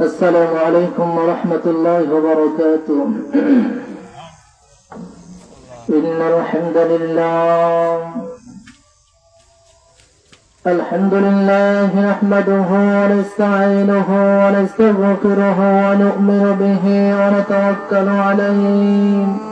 السلام عليكم ورحمة الله وبركاته. إن الحمد لله الحمد لله نحمده ونستعينه ونستغفره ونؤمن به ونتوكل عليه.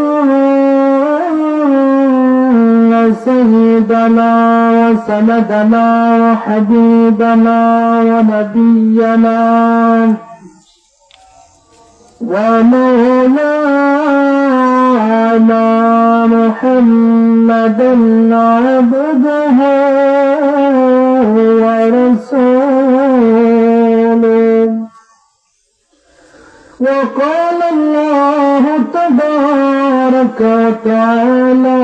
سيدنا وسندنا وحبيبنا ونبينا ومولانا محمدا عبده ورسوله. وقال الله تبارك وتعالى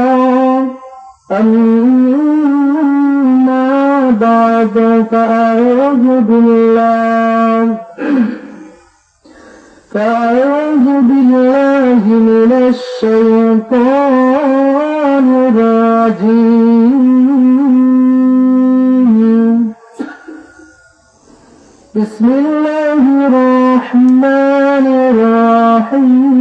أما بعد فأعوذ بالله فأعوذ بالله من الشيطان الرجيم. بسم الله الرحمن الرحيم.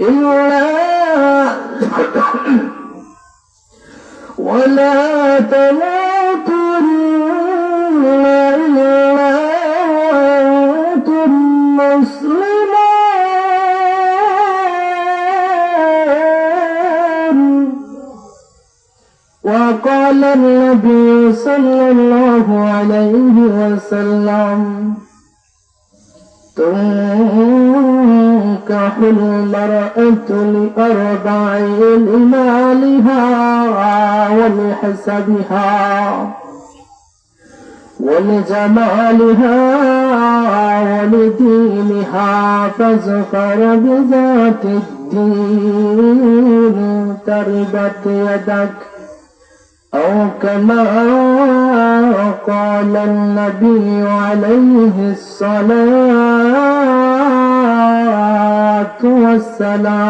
إلا ولا تموتن إلا وأنتم مسلمون وقال النبي صلى الله عليه وسلم تنكح المرأة لأربع لمالها ولحسبها ولجمالها ولدينها فاظفر بذات الدين تربت يدك أو كما قال النبي عليه الصلاة والسلام.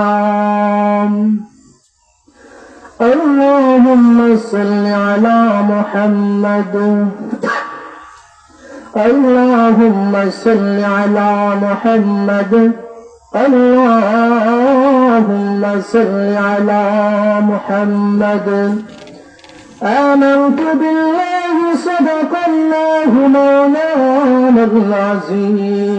اللهم صل على محمد. اللهم صل على محمد. اللهم صل على محمد. آمنت بالله صدق الله مولانا العظيم.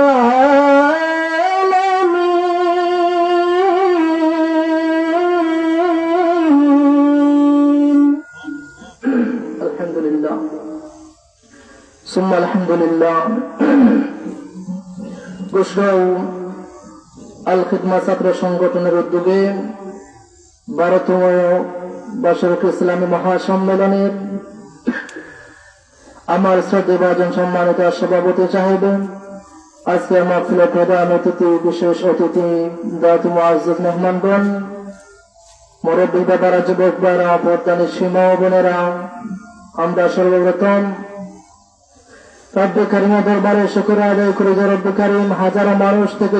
আলহামদুলিল্লাহ। আল খিদমা ছাত্র সংগঠনের উদ্যোগে ভারতীয় বাসরক ইসলামী মহাসম্মেলনের আমার শ্রদ্ধেভাজন সম্মানিত সভাপতি সাহেব, আজকে আমার ছিল প্রধান অতিথি, বিশেষ অতিথি দায়িত্ব মুআজ্জুদ মেহমানগণ মুরব্বী বাবারা যুবক সীমা বোনেরা, আমরা সর্বপ্রথম দরবারে শুক্র আদায় করে হাজারো মানুষ থেকে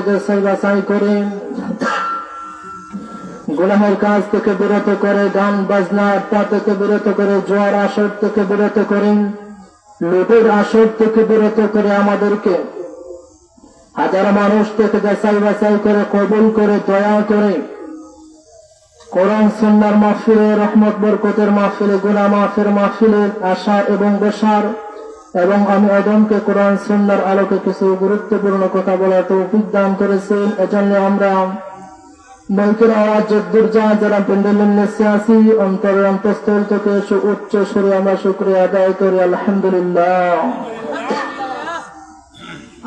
কাজ থেকে বিরত করে, গান বাজনা, আড্ডা থেকে বিরত করে, জোয়ার আসর থেকে বিরত লুটের আসর থেকে বিরত করে আমাদেরকে। হাজারো মানুষ থেকে যাচাই বাছাই করে, কবুল করে, দয়া করে। কোরআন, সুন্নার মাহফিলে, রহমত, বরকতের মাহফিলে, গুনা মাফের মাহফিলে আশা এবং বসার এবং আমি অদমকে কোরআন সুন্দর আলোকে কিছু গুরুত্বপূর্ণ কথা বলার তৌফিক দান করেছেন এজন্য আমরা মাইকের আওয়াজ যদ্দূর যা যারা প্যান্ডেলের নেশে আসি অন্তরের অন্তঃস্থল থেকে উচ্চ সুরে আমরা শুক্রিয়া আদায় করি, আলহামদুলিল্লাহ।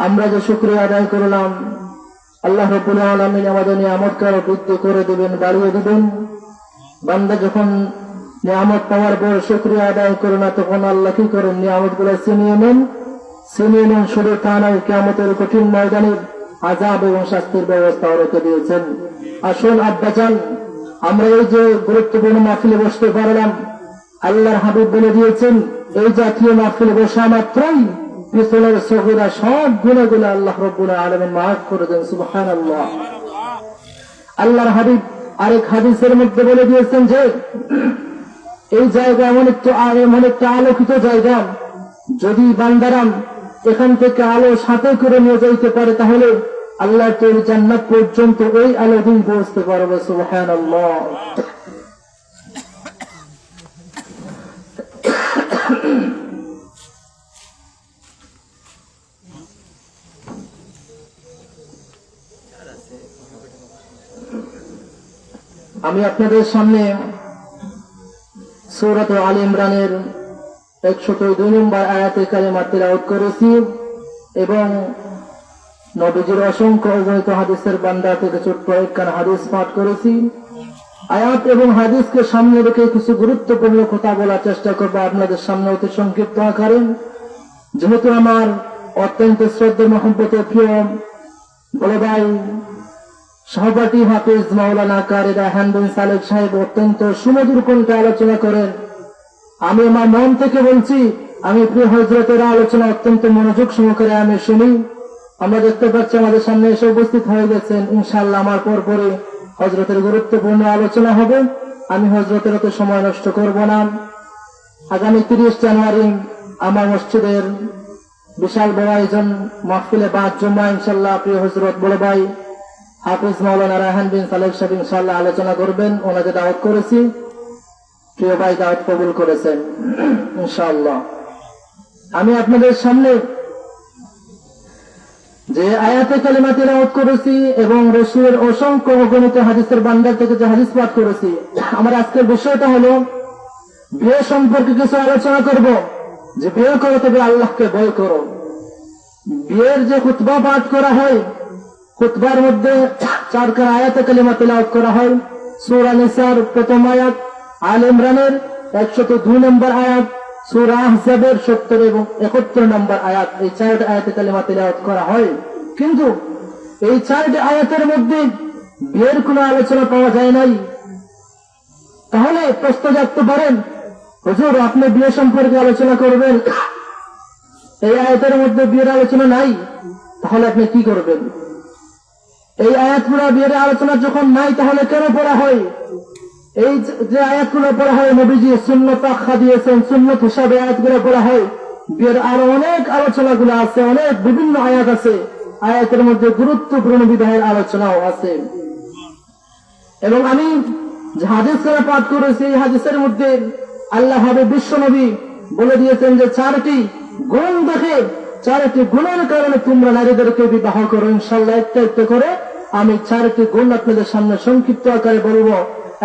আমরা যে শুক্রিয়া আদায় করলাম, আল্লাহ রবুল আলমিন আমাদের নিয়ামতকে আরও বৃদ্ধি করে দিবেন, বাড়িয়ে দিবেন। বান্দা যখন নিয়ামত পাওয়ার পর শুক্রিয়া আদায় করে না, তখন আল্লাহ কি করেন? নিয়ামতগুলো ছিনিয়ে নেন। ছিনিয়ে নেন শুধু তা নয় কেমতের কঠিন ময়দানের আজাব এবং শাস্তির ব্যবস্থা রেখে দিয়েছেন। আসুন আব্বাজান, আমরা এই যে গুরুত্বপূর্ণ মাহফিলে বসতে পারলাম, আল্লাহর হাবিব বলে দিয়েছেন, এই জাতীয় মাহফিলে বসা মাত্রই পিছনের সহিরা সব গুণাগুলো আল্লাহ রব্বুল আলমেন মাফ করে দেন সুবহান আল্লাহ আল্লাহর হাবিব আরেক হাদিসের মধ্যে বলে দিয়েছেন যে এই জায়গা এমন একটু এমন একটা আলোকিত জায়গা। যদি বান্দারাম এখান থেকে আলো সাথে করে নিয়ে যাইতে পারে, তাহলে আল্লাহ তৈরি জান্নাত পর্যন্ত ওই আলো দিন পৌঁছতে পারবে আল্লাহ আমি আপনাদের সামনে সৌরত আল ইমরানের একশত দুই নম্বর আয়াতে কালেমা তেলাওয়াত করেছি এবং নবীজির অসংখ্য অগণিত হাদিসের বান্দা থেকে ছোট্ট একখান হাদিস পাঠ করেছি। আয়াত এবং হাদিসকে সামনে রেখে কিছু গুরুত্বপূর্ণ কথা বলার চেষ্টা করব আপনাদের সামনে অতি সংক্ষিপ্ত আকারে। যেহেতু আমার অত্যন্ত শ্রদ্ধা মহব্বতের প্রিয় বলে ভাই সহপাঠী হাফিজ মাওলানা কারেদা হ্যান্ডন সালেক সাহেব অত্যন্ত সুমধুর কণ্ঠে আলোচনা করেন। আমি আমার মন থেকে বলছি, আমি প্রিয় হজরতের আলোচনা অত্যন্ত মনোযোগ সহকারে আমি শুনি। আমরা দেখতে পাচ্ছি আমাদের সামনে এসে উপস্থিত হয়ে গেছেন। ইনশাল্লাহ আমার পর পরে হজরতের গুরুত্বপূর্ণ আলোচনা হবে। আমি হজরতের অত সময় নষ্ট করব না। আগামী তিরিশ জানুয়ারি আমার মসজিদের বিশাল বড় আয়োজন মাহফিলে পাঁচ জমা ইনশাল্লাহ প্রিয় হজরত বড় ভাই হাফিজ মাওলানা রাহান বিন সালেহ সাহেব ইনশাল্লাহ আলোচনা করবেন। ওনাকে দাওয়াত করেছি। প্রিয় ভাই, দাওয়াত কবুল করেছেন। ইনশাআল্লাহ। আমি আপনাদের সামনে যে আয়াতে কালিমা তেলাওয়াত করেছি এবং রসুলের অসংখ্য অগণিত হাদিসের বান্দার থেকে যে হাদিস পাঠ করেছি, আমার আজকের বিষয়টা হলো বিয়ে সম্পর্কে কিছু আলোচনা করব। যে বিয়ে করো তবে আল্লাহকে ভয় করো। বিয়ের যে খুতবা পাঠ করা হয় খুতবার মধ্যে চারখানা আয়াতে কালিমা তেলাওয়াত করা হয়। সূরা নিসার প্রথম আয়াত, আল ইমরানের একশত দুই নম্বর আয়াত, সূরা আহজাবের সত্তর এবং একাত্তর নম্বর আয়াত এই চারটি আয়াতে কালিমা তেলাওয়াত করা হয়। কিন্তু এই চারটি আয়াতের মধ্যে বিয়ের কোনো আলোচনা পাওয়া যায় নাই। তাহলে প্রশ্ন জাগতে পারেন, হুজুর, আপনি বিয়ে সম্পর্কে আলোচনা করবেন? এই আয়াতের মধ্যে বিয়ের আলোচনা নাই, তাহলে আপনি কি করবেন? এই আয়াতগুলো বিয়ের আলোচনা যখন নাই, তাহলে কেন পড়া হয়? এই যে- আয়াতগুলো পড়া হয়, নবীজি সুন্নত আখ্যা দিয়েছেন, সুন্নত হিসাবে আয়াতগুলো পড়া হয়। বিয়ের আরও অনেক আলোচনাগুলো আছে, অনেক বিভিন্ন আয়াত আছে। আয়াতের মধ্যে গুরুত্বপূর্ণ বিবাহের আলোচনাও আছে। এবং আমি হাদিস করে পাঠ করেছি, এই হাদিসের মধ্যে আল্লাহ হবে বিশ্ব নবী বলে দিয়েছেন যে, চারটি গুণ দেখে, চারটি গুণের কারণে তোমরা নারীদেরকে বিবাহ করো ইনশাল্লাহ একটা একটা করে আমি চারটি গুণ আপনাদের সামনে সংক্ষিপ্ত আকারে বলব।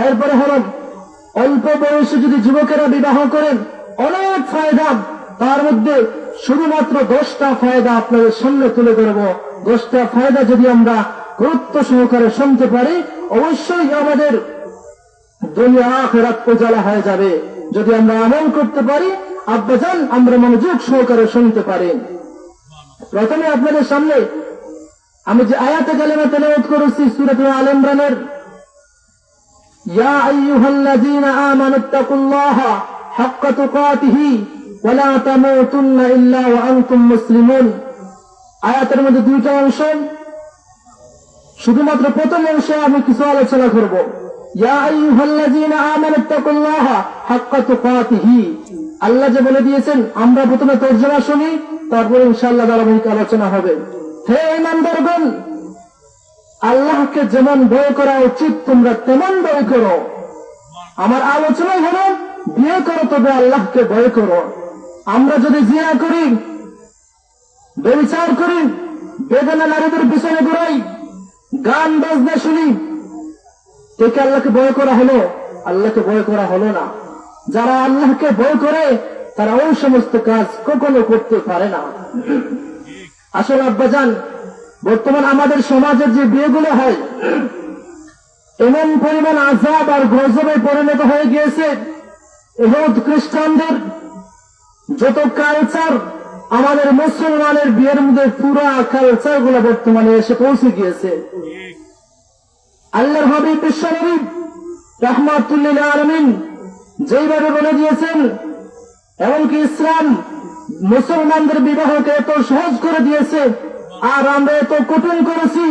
এরপরে হল অল্প বয়সে যদি যুবকেরা বিবাহ করেন, অনেক ফায়দা। তার মধ্যে শুধুমাত্র দশটা ফায়দা আপনাদের সামনে তুলে ধরবো। দশটা ফায়দা যদি আমরা গুরুত্ব সহকারে শুনতে পারি, অবশ্যই আমাদের দুনিয়া আখেরাত উজালা হয়ে যাবে। যদি আমরা আমল করতে পারি, আব্বাজান আমরা মনোযোগ সহকারে শুনতে পারি। প্রথমে আপনাদের সামনে আমি যে আয়াতে কালেমা তেলাওয়াত করেছি সূরাতুল আল ইমরানের। আয়াতের মধ্যে দুইটা অংশ। শুধুমাত্র প্রথম অংশে আমি কিছু আলোচনা করব। ইয়া হাক্কা আল্লাহ যে বলে দিয়েছেন, আমরা প্রথমে তর্জমা শুনি, তারপরে ইনশাল্লাহ ধারাবাহিক আলোচনা হবে। হে ইমানদারগণ আল্লাহকে যেমন ভয় করা উচিত, তোমরা তেমন ভয় করো। আমার আলোচনাই হলো, বিয়ে করো তবে আল্লাহকে ভয় করো। আমরা যদি জিয়া করি ব্যবচার করি, বেদনা নারীদের পিছনে ঘুরাই, গান বাজনা শুনি, একে আল্লাহকে ভয় করা হলো, আল্লাহকে ভয় করা হলো না। যারা আল্লাহকে ভয় করে, তারা ওই সমস্ত কাজ কখনো করতে পারে না। আসলে আব্বাজান বর্তমান আমাদের সমাজের যে বিয়েগুলো হয়, এমন পরিমাণ আজাব আর গজবে পরিণত হয়ে গিয়েছে এহুদ খ্রিস্টানদের যত কালচার আমাদের মুসলমানের বিয়ের মধ্যে পুরা কালচারগুলো বর্তমানে এসে পৌঁছে গিয়েছে। আল্লাহর হাবিব বিশ্বনবী রহমাতুল্লিল আলমিন যেইভাবে বলে দিয়েছেন, এমনকি ইসলাম মুসলমানদের বিবাহকে এত সহজ করে দিয়েছে, আর আমরা এত কঠিন করেছি,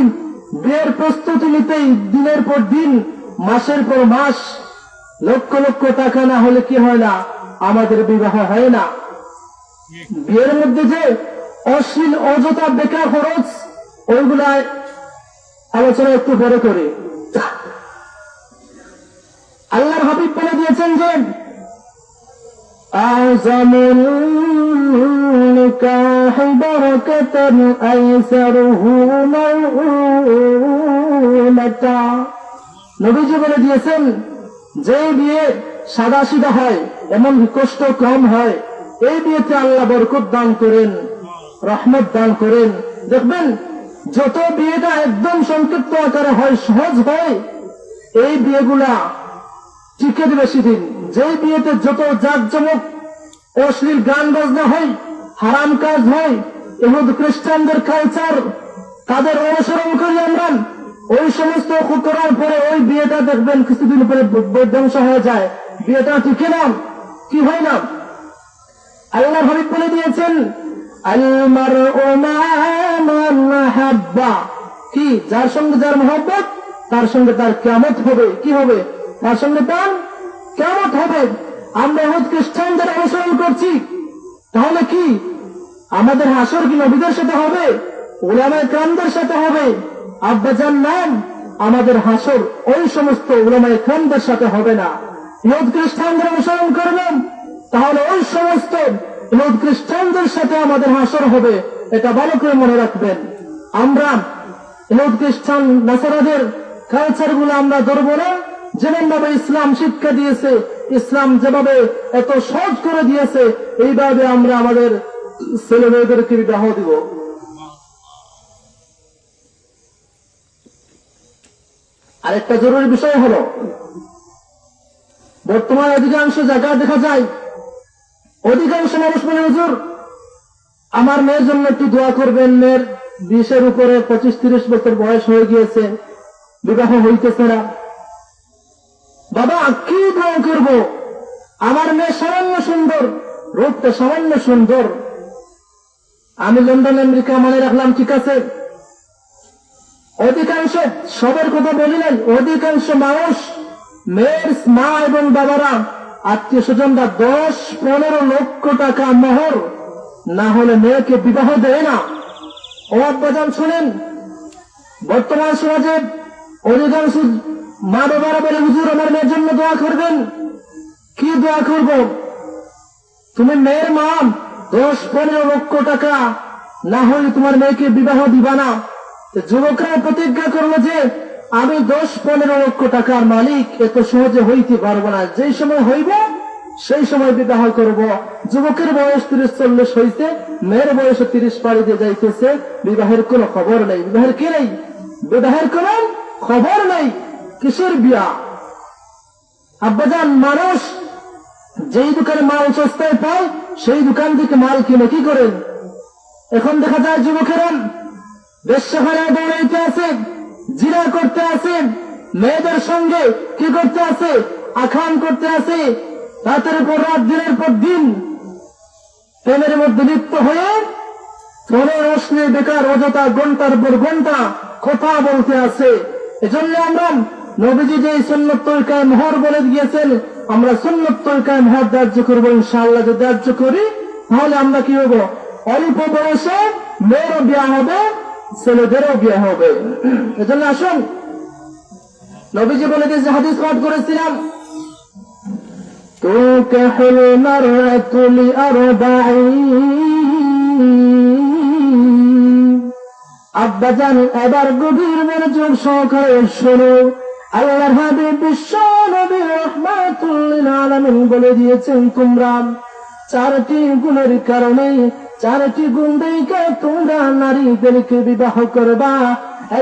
বিয়ের প্রস্তুতি নিতেই দিনের পর দিন, মাসের পর মাস, লক্ষ লক্ষ টাকা না হলে কি হয় না, আমাদের বিবাহ হয় না। বিয়ের মধ্যে যে অশ্লীল, অযথা বেকার খরচ ওইগুলায় আলোচনা একটু বড় করে। আল্লাহর হাবিব বলে দিয়েছেন যে أعظم النكاح بركة أيسره موءونة নবীজি বলে দিয়েছেন যে বিয়ে সাদা সিধা হয় এমন কষ্ট কম হয় এই বিয়েতে আল্লাহ বরকত দান করেন রহমত দান করেন দেখবেন যত বিয়েটা একদম সংক্ষিপ্ত আকারে হয় সহজ হয় এই বিয়েগুলা টিকে বেশি দিন যে বিয়েতে যত জাঁকজমক অশ্লীল গান বাজনা হয়, হারাম কাজ হয় এমন খ্রিস্টানদের কালচার তাদের অনুসরণ করি আমরা, ওই সমস্ত করার পরে ওই বিয়েটা দেখবেন কিছুদিন পরে বৈধ্বংস হয়ে যায়। বিয়েটা টিকে না কি হয় না? আল্লাহ হাবিব বলে দিয়েছেন আলমার হাব্বা কি? যার সঙ্গে যার মহব্বত, তার সঙ্গে তার কেমত হবে। কি হবে? তার সঙ্গে তার কেমত হবে? আমরা এখন খ্রিস্টানদের অনুসরণ করছি। তাহলে কি? আমাদের হাসর কি নবীদের সাথে হবে? ওলামায় ক্রামদের সাথে হবে? আব্বাজান নাম, আমাদের হাসর ওই সমস্ত ওলামায় ক্রামদের সাথে হবে না। ইহুদ খ্রিস্টানদের অনুসরণ করবেন, তাহলে ওই সমস্ত ইহুদ খ্রিস্টানদের সাথে আমাদের হাসর হবে। এটা ভালো করে মনে রাখবেন। আমরা ইহুদ খ্রিস্টান নাসারাদের কালচারগুলো আমরা ধরবো না। যেমন ভাবে ইসলাম শিক্ষা দিয়েছে, ইসলাম যেভাবে এত সহজ করে দিয়েছে, এইভাবে আমরা আমাদের ছেলে মেয়েদেরকে বিবাহ দিব। আরেকটা জরুরি বিষয় হলো, বর্তমানে অধিকাংশ জায়গায় দেখা যায়, অধিকাংশ মানুষ মনে হুজুর, আমার মেয়ের জন্য একটু দোয়া করবেন, মেয়ের বিশের উপরে পঁচিশ তিরিশ বছর বয়স হয়ে গিয়েছে, বিবাহ হইতেছে না। বাবা, কি দোয়া করব? আমার মেয়ে সামান্য সুন্দর, রূপটা সামান্য সুন্দর। আমি লন্ডন আমেরিকা মনে রাখলাম, ঠিক আছে? অধিকাংশ, সবের কথা বলি নাই, অধিকাংশ মানুষ মেয়ের মা এবং বাবারা আত্মীয় স্বজনরা দশ, পনেরো লক্ষ টাকা মোহর, না হলে মেয়েকে বিবাহ দেয় না। ও আব্বাজান শুনেন, বর্তমান সমাজে অধিকাংশ মা বাবারা বলে, হুজুর, আমার মেয়ের জন্য দোয়া করবেন। কি দোয়া করব? তুমি মেয়ের মা, দশ, পনেরো লক্ষ টাকা। না হলে তোমার মেয়েকে বিবাহ দিবা না। যুবকরা প্রতিজ্ঞা করল যে, আমি দশ, পনেরো লক্ষ টাকার মালিক, এত সহজে হইতে পারব না। যেই সময় হইব, সেই সময় বিবাহ করব। যুবকের বয়স তিরিশ, চল্লিশ হইতে মেয়ের বয়স তিরিশ পাড়ি দিয়ে যাইতেছে। বিবাহের কোনো খবর নেই। বিবাহের কি নেই? বিবাহের কোন খবর নেই। কিসের বিয়া। আব্বাজান মানুষ, যেই দোকানে মাল সস্তায় পায়, সেই দোকান থেকে মাল কিনে কি করেন? এখন দেখা যায় যুবকেরা বেশ্যাখানায় দৌড়াইতে আছে জিরা করতে আছে মেয়েদের সঙ্গে কি করতে আছে আখান করতে আছে রাতের পর রাত, দিনের পর দিন, প্রেমের মধ্যে লিপ্ত হয়ে ফোনের রশ্মি বেকার, অযথা, ঘণ্টার পর ঘণ্টা কথা বলতে আছে এজন্য আমরা নবীজি যে সুন্নত তরিকায় মোহর বলে দিয়েছেন আমরা সুন্নত তরিকায় মোহর ধার্য করবো ইনশাআল্লাহ যদি ধার্য করি তাহলে আমরা কি হবো অল্প বয়সে মেয়েরও বিয়া হবে ছেলেদেরও বিয়ে হবে এজন্য আসুন নবীজি বলে দিয়েছে হাদিস পাঠ করেছিলাম تنكح المرأة لأربعين আব্বাজান এবার গভীর মনোযোগ সহকারে শোনো আল্লাহর হাবিব বিশ্ব নবী বলে দিয়েছেন, তোমরা চারটি গুণের কারণে, চারটি গুণ দেখে তোমরা নারীদেরকে বিবাহ করবা।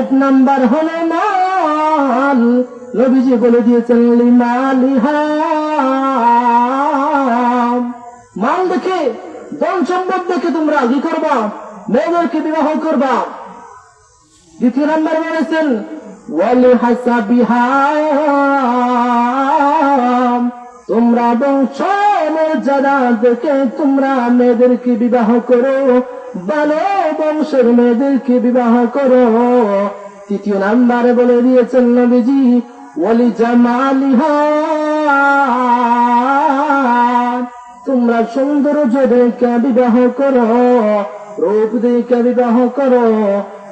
এক নাম্বার হলো মাল। নবীজি বলে দিয়েছেন মাল দেখে, ধন সম্পদ দেখে তোমরা কি করবা? মেয়েদেরকে বিবাহ করবা। দ্বিতীয় নাম্বার বলেছেন তোমরা বংশ মর্যাদা দেখে তোমরা মেয়েদেরকে বিবাহ করো। ভালো বংশের মেয়েদেরকে বিবাহ করো। তৃতীয় নাম্বারে বলে দিয়েছেন নবীজি ওয়ালি জামালিহা তোমরা সৌন্দর্য দেখে বিবাহ করো রূপ দেখে বিবাহ করো।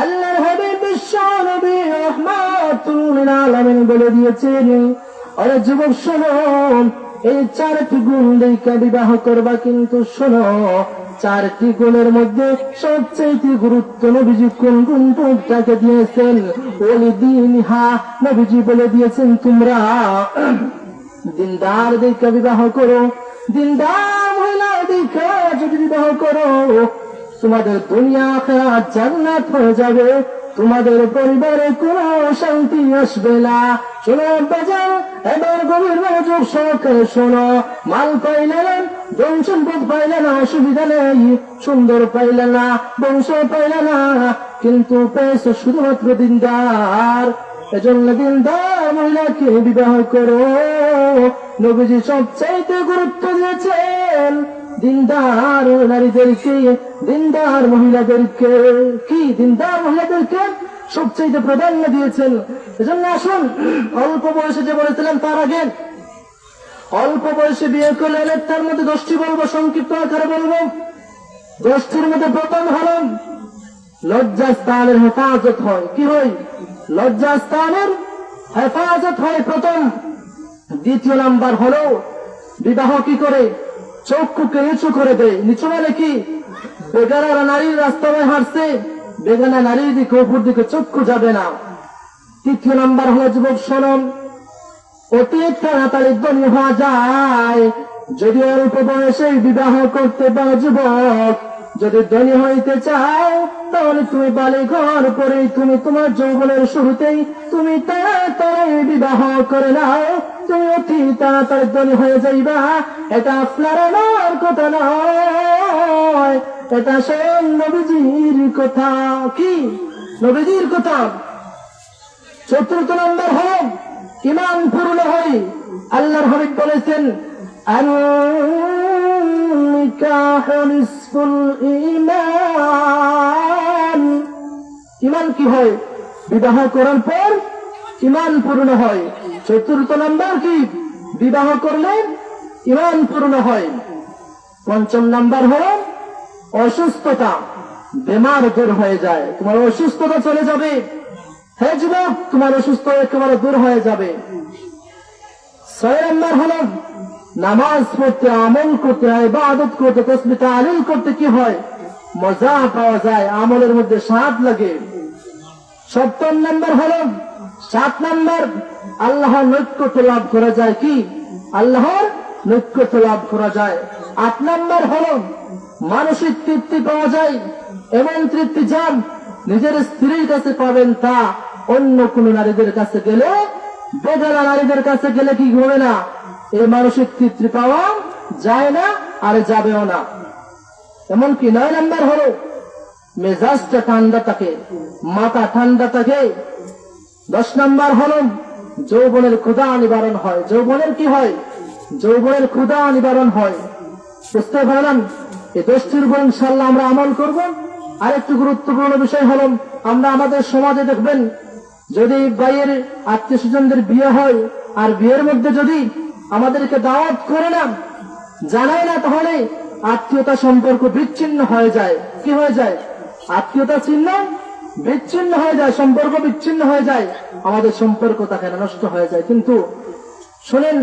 আল্লাহর হাবিব বিশ্ব নবী রহমাতুল্লিল আলামিন বলে দিয়েছেন, আরে যুবক, শোনো, এই চারটি গুণ দেখে বিবাহ করবা কিন্তু শোনো, চারটি গুণের মধ্যে সবচেয়ে গুরুত্ব নবীজি কোন গুণটাকে দিয়েছেন? ওলি দিন হা নবীজি বলে দিয়েছেন, তোমরা দিনদার দেখে বিবাহ করো, দিনদার মহিলা দেখে যদি বিবাহ করো তোমাদের দুনিয়া খেলা জান্নাত হয়ে যাবে। তোমাদের পরিবারে কোনো শান্তি আসবে না। শোনো বাজার এবার গভীর মনোযোগ সহকারে শোনো। মাল পাইলে না, ধন সম্পদ পাইলে না, অসুবিধা নেই। সুন্দর পাইলে না, বংশ পাইলে না, কিন্তু পেয়েছে শুধুমাত্র দিনদার। এজন্য দিনদার মহিলাকে বিবাহ করো। নবীজি সবচাইতে গুরুত্ব দিয়েছেন। দিনদার নারীদেরকে, দিনদার মহিলাদেরকে, কি দিনদার মহিলাদেরকে সবচাইতে প্রাধান্য দিয়েছেন? এজন্য আসুন, অল্প বয়সে যে বলেছিলেন তার আগে, অল্প বয়সে বিয়ে করলে তার মধ্যে দশটি বলব, সংক্ষিপ্ত আকারে বলব। দশটির মধ্যে প্রথম হলেন লজ্জাস্থানের হেফাজত হয়। কি হয়? লজ্জাস্থানের হেফাজত হয় প্রথম। দ্বিতীয় নাম্বার হলো, বিবাহ কি করে? চক্ষুকে নিচু করে দেয়। নিচু মানে কি? বেগারা নারীর রাস্তায় হাঁটছে। বেগানা নারীর দিকে, উপর দিকে চক্ষু যাবে না। তৃতীয় নাম্বার হলো যুবক সনম অতি তাড়াতাড়ি ধনী হওয়া যায়। যদি অল্প বয়সে বিবাহ করতে পারে যুবক যদি ধনী হইতে চাও, তাহলে তুমি বালি ঘর পরে তুমি তোমার যৌবনের শুরুতেই তুমি তাড়াতাড়ি বিবাহ করে নাও। তুমি অতি তাড়াতাড়ি ধনী হয়ে যাইবা। এটা আপনার আমার কথা নয়। এটা স্বয়ং নবীজির কথা। কি? নবীজির কথা? চতুর্থ নম্বর হল ইমান পূর্ণ হয় আল্লাহর হবিব বলেছেন النكاح نصف الإيمان ইমান কি হয় বিবাহ করার পর ইমান পূর্ণ হয় চতুর্থ নাম্বার কি বিবাহ করলে ইমান পূর্ণ হয় পঞ্চম নাম্বার হল অসুস্থতা বেমার দূর হয়ে যায় তোমার অসুস্থতা চলে যাবে হ্যাঁ যুবক তোমার অসুস্থ একেবারে দূর হয়ে যাবে ছয় নম্বর হল নামাজ পড়তে, আমল করতে, ইবাদত করতে, তসবি তালিল করতে কি হয়? মজা পাওয়া যায়, আমলের মধ্যে স্বাদ লাগে। সপ্তম নম্বর হল, সাত নম্বর, আল্লাহর নৈকট্য লাভ করা যায় কি? আল্লাহর নৈকট্য লাভ করা যায়। আট নম্বর হল, মানসিক তৃপ্তি পাওয়া যায়। এমন তৃপ্তি যান নিজের স্ত্রীর কাছে পাবেন তা অন্য কোন নারীদের কাছে গেলে বেগালা নারীদের কাছে গেলে কি হবে না? এই মানসিক তৃপ্তি পাওয়া যায় না, আর যাবেও না। এমনকি নয় নাম্বার হলো মেজাজটা ঠান্ডা থাকে, মাথা ঠান্ডা থাকে। দশ নাম্বার হলো, যৌবনের ক্ষুধা নিবারণ হয়। যৌবনের কি হয়? যৌবনের ক্ষুধা নিবারণ হয়। বুঝতে পারলাম এই দোষটির উপর ইনশাল্লাহ আমরা আমল করব। আরেকটু গুরুত্বপূর্ণ বিষয় হলো, আমরা আমাদের সমাজে দেখবেন, যদি বাইয়ের আত্মীয় স্বজনদের বিয়ে হয়, আর বিয়ের মধ্যে যদি আমাদেরকে দাওয়াত করে না জানায় না তাহলে আত্মীয়তা সম্পর্ক বিচ্ছিন্ন হয়ে যায়। কি হয়ে যায়? আত্মীয়তা চিহ্ন বিচ্ছিন্ন হয়ে যায়, সম্পর্ক বিচ্ছিন্ন হয়ে যায়। আমাদের সম্পর্ক তাকে নষ্ট হয়ে যায়। কিন্তু শোনেন,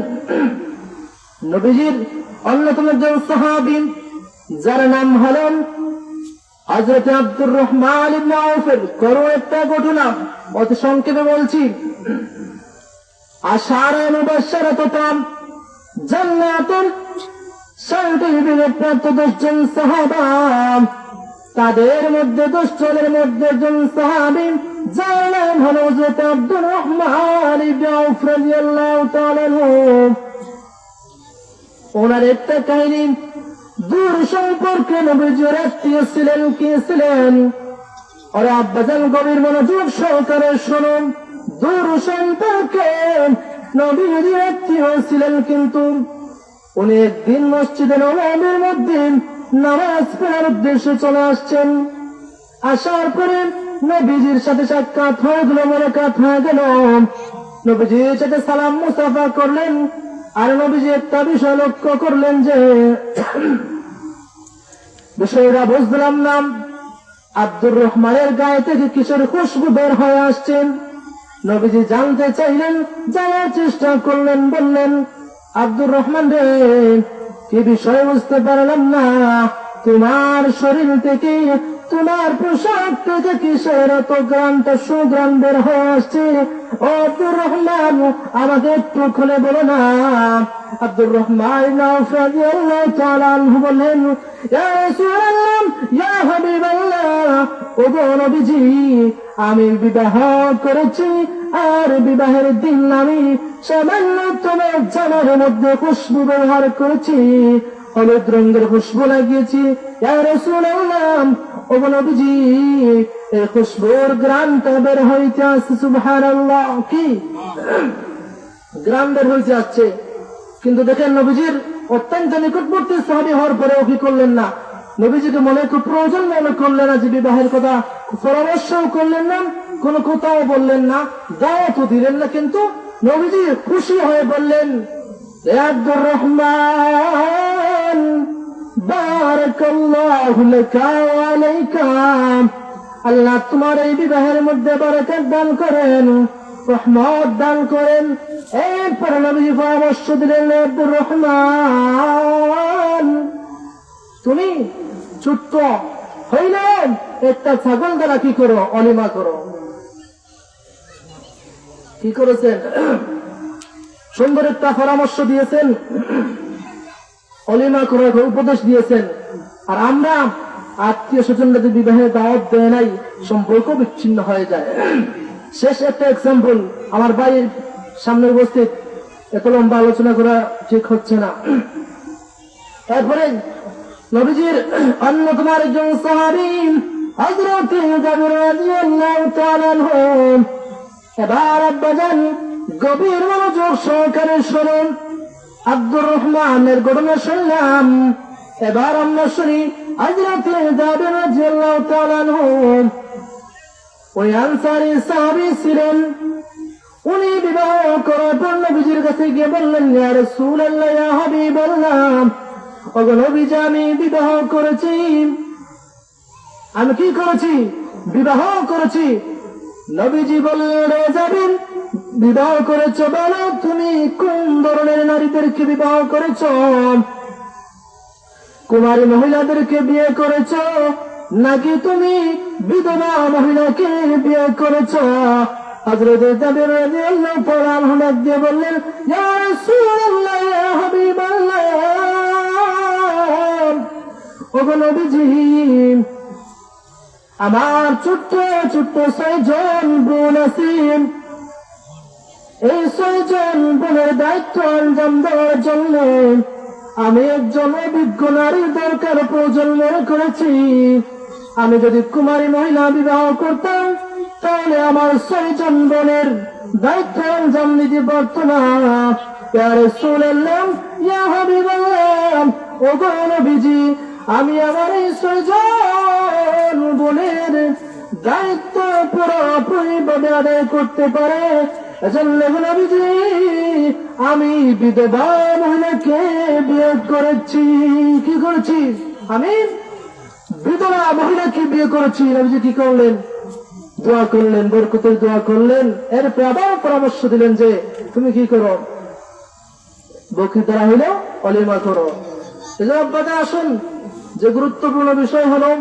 নবীজির অন্যতম একজন সাহাবিন যার নাম হলেন হজরত আব্দুর রহমান করো একটা ঘটনা। অতি সংক্ষেপে বলছি, আশারা তাদের মধ্যে দশ জনের মধ্যে একজন সাহাবি, যার নাম রহমান ওনার একটা কাহিনী, দূর সম্পর্কে নবীজির আত্মীয় ছিলেন, কে ছিলেন? আব্বাজান গভীর মনোযোগ সহকারে শুনুন। দূর সম্পর্কে নবীজির আত্মীয় ছিলেন কিন্তু উনি মসজিদে নবাবের মধ্যে নামাজ পড়ার উদ্দেশ্যে চলে আসছেন। আসার পরে নবীজির সাথে সাক্ষাৎ হয়ে গেল হয়ে গেল। নবীজির সাথে সালাম মুসাফা করলেন আর নবীজি একটা বিষয় লক্ষ্য করলেন যে বিষয়টা বুঝলাম না। আব্দুর রহমানের গায়ে থেকে কিশোর খুশবু বের হয়ে আসছেন নবীজি জানতে চাইলেন, জানার চেষ্টা করলেন, বললেন, আব্দুর রহমান রে কি বিষয় বুঝতে পারলাম না। তোমার শরীর থেকে তোমার পোশাক থেকে কিসের এত গ্রামটা সুগ্রাম বের হয়ে আসছে? আব্দুর রহমান, আমাকে একটু খুলে বলো না। আব্দুর রহমান, রাদিয়াল্লাহু বললেন আমি বিবাহ করেছি, আর বিবাহের দিন আমি সামান্য তোমার জামার মধ্যে খুশবু ব্যবহার করেছি। হলুদ রঙের খুশবু লাগিয়েছি। খুশবুর গ্রামটা বের হইতে আসছে, সুবহানাল্লাহ। কি? গ্রাম বের হইতে আসছে। কিন্তু দেখেন নবীজির অত্যন্ত নিকটবর্তী সাহাবি হওয়ার পরেও কি করলেন না? নবীজিকে মনে খুব প্রয়োজন মনে করলেন না, যে বিবাহের কথা পরামর্শও করলেন না, কোন কথাও বললেন না, দাওয়াতও দিলেন না, কিন্তু নবীজি খুশি হয়ে বললেন, "এ আব্দুর রহমান আল্লাহ তোমার এই বিবাহের মধ্যে বরকত দান করেন, রহমত দান করেন। এরপরে নবীজি পরামর্শ দিলেন, "এ আব্দুর রহমান, তুমি ছোট্ট হইলেন একটা ছাগল দ্বারা কি করো? অলিমা করো। কি করেছেন? সুন্দর একটা পরামর্শ দিয়েছেন। অলিমা করার উপদেশ দিয়েছেন। আর আমরা আত্মীয় স্বজনদের বিবাহে দাওয়াত দেয় নাই, সম্পর্ক বিচ্ছিন্ন হয়ে যায়। শেষ একটা এক্সাম্পল আমার ভাইয়ের সামনে উপস্থিত। এত লম্বা আলোচনা করা ঠিক হচ্ছে না। এরপরে নবীজির অন্যতম একজন সাহাবী, হযরত জাবির রাদিয়াল্লাহু তাআলা এবার আব্বাজান গভীর মনোযোগ সহকারে শুনুন। আব্দুর রহমানের ঘটনা শুনলাম। এবার আমরা শুনি হযরত জাবির রাদিয়াল্লাহু তাআলা ওই আনসারী সাহাবী ছিলেন। উনি বিবাহ করার পর কাছে গিয়ে বললেন, ইয়া রাসূলুল্লাহ, ইয়া হাবিবাল্লাহ, ওগো নবীজি, আমি বিবাহ করেছি। আমি কি করেছি? বিবাহ করেছি। নবীজি বললেন যাবেন? বিবাহ করেছ বলো, তুমি কোন ধরনের নারীদেরকে বিবাহ করেছ? কুমারী মহিলাদেরকে বিয়ে করেছ, নাকি তুমি বিধবা মহিলাকে বিয়ে করেছ? আমার ছোট্ট ছোট্ট ছয়জন বোন আছেন। এই ছয়জন বোনের দায়িত্ব অঞ্জাম দেওয়ার জন্য আমি একজন অভিজ্ঞ নারীর দরকার প্রয়োজন মনে করেছি। আমি যদি কুমারী মহিলা বিবাহ করতাম, তাহলে আমার ছয়জন বোনের দায়িত্ব অঞ্জাম দিতে পারত না। আমি আমার এই ছয়জন বোনের দায়িত্ব পুরোপুরি ভাবে আদায় করতে পারে। আমি বিধবা মহিলাকে বিয়ে করেছি। কি করেছি? আমি বিধবা মহিলাকে বিয়ে করেছি। নবীজি কি করলেন? দোয়া করলেন, বরকতের দোয়া করলেন। এরপরে আবার পরামর্শ দিলেন যে, তুমি কি করো? বকরি দ্বারা হইলে অলিমা করো। এজন্য আসুন। যে গুরুত্বপূর্ণ বিষয় হলো,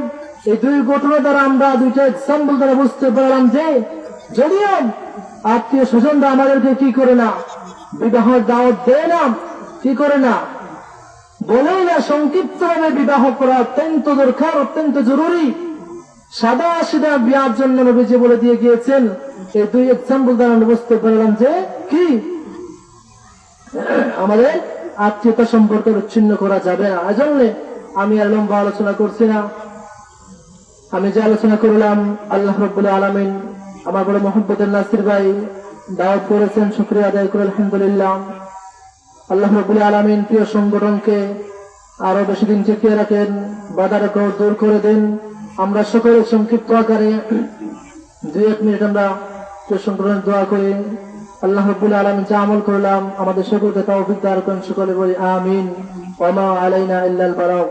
এই দুই ঘটনা দ্বারা আমরা দুইটা এক্সাম্পল দ্বারা বুঝতে পারলাম যে, যদিও আত্মীয় স্বজনরা আমাদেরকে কি করে না? বিবাহের দাওয়াত দেয় না? কি করে না? বলেই না সংক্ষিপ্ত ভাবে বিবাহ করা অত্যন্ত দরকার, অত্যন্ত জরুরি। সাদা সিধা বিয়ার জন্য নবীজি বলে দিয়ে গিয়েছেন। এই দুই এক্সাম্পল দ্বারা বুঝতে পারলাম যে, কি? আমাদের আত্মীয়তা সম্পর্ক বিচ্ছিন্ন করা যাবে না। এজন্য আমি আর লম্বা আলোচনা করছি না। আমি যে আলোচনা করলাম, আল্লাহ রব্বুল আলমিন আমার বড় মোহাম্মদের নাসির ভাই, দাওয়াত করেছেন, শুক্রিয়া আদায় করে, আলহামদুলিল্লাহ। আল্লাহ রব্বুল আলমিন প্রিয় সংগঠনকে আরও বেশি দিন টিকিয়ে রাখেন বাধা রেকর্ড দূর করে দেন। আমরা সকলে সংক্ষিপ্ত আকারে দুই এক মিনিট আমরা প্রিয় সংগঠনের দোয়া করি। আল্লাহ রব্বুল আলমিন যা আমল করলাম, আমাদের সকলকে তাও করেন, সকলে বলি আমিন। ওমা আলাইনা ইল্লাল বারাক